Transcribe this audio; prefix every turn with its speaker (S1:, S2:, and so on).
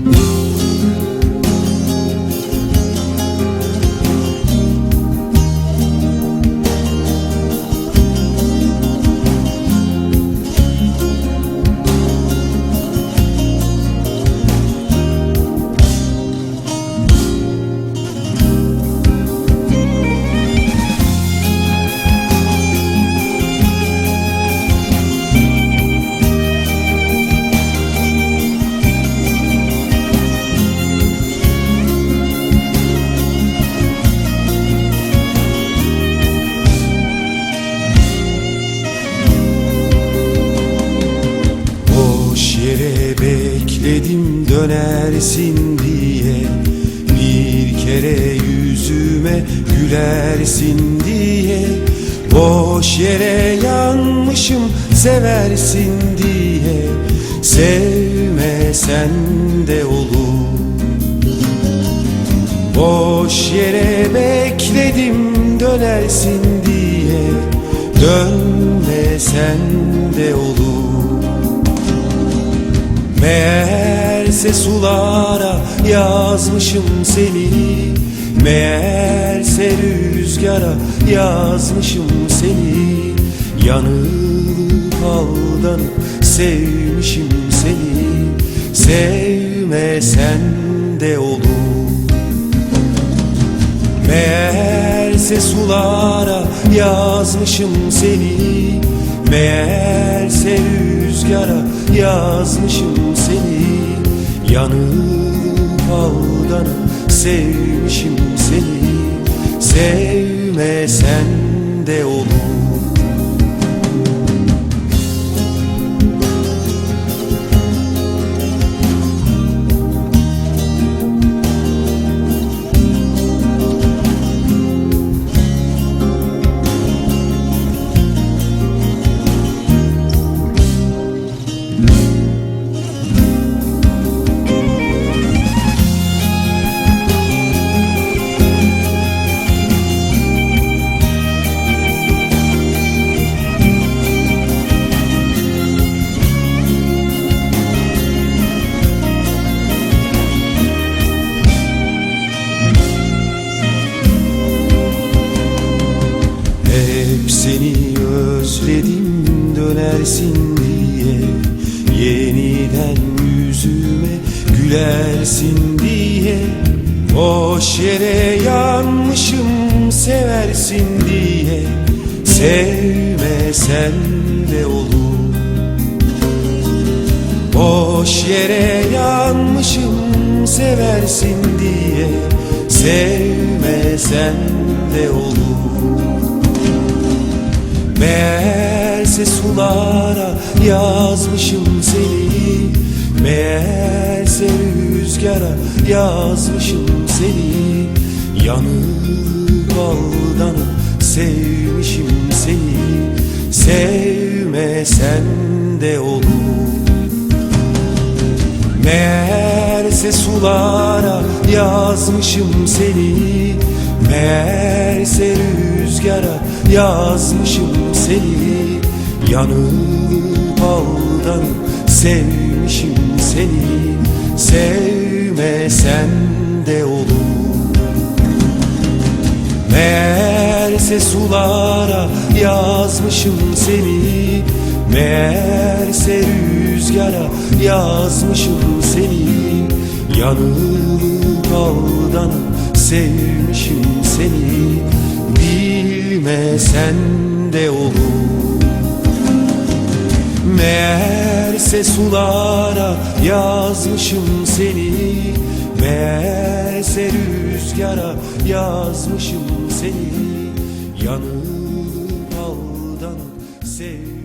S1: Boş dönersin diye Bir kere yüzüme gülersin diye Boş yere yanmışım seversin diye Sevmesen de olur. Boş yere bekledim dönersin diye Dönmesen de olur Meğerse sulara yazmışım seni. Meğerse rüzgara yazmışım seni. Yanılıp aldanıp sevmişim seni. Sevmesen de olur. Meğerse sulara yazmışım seni. Meğerse rüzgara yazmışım seni Yanılıp aldanıp sevmişim seni Sevmesen de olur seni özledim dönersin diye. Yeniden yüzüme gülersin diye. Boş yere yanmışım seversin diye. Sevmesen de olur Boş yere yanmışım seversin diye. Sevmesen de olur Meğerse sulara yazmışım seni. Meğerse rüzgara yazmışım seni. Yanıp aldanıp sevmişim seni. Sevmesen de olur. Meğerse sulara yazmışım seni. Meğerse rüzgara yazmışım seni. Yanılıp aldanıp sevmişim seni. Sevmesen de olur. Meğerse sulara yazmışım seni. Meğerse rüzgara yazmışım seni. Yanılıp aldanıp sevmişim seni Bilmesen de olur. Meğerse sulara yazmışım seni. Meğerse rüzgara yazmışım seni. Yanıp aldanıp sev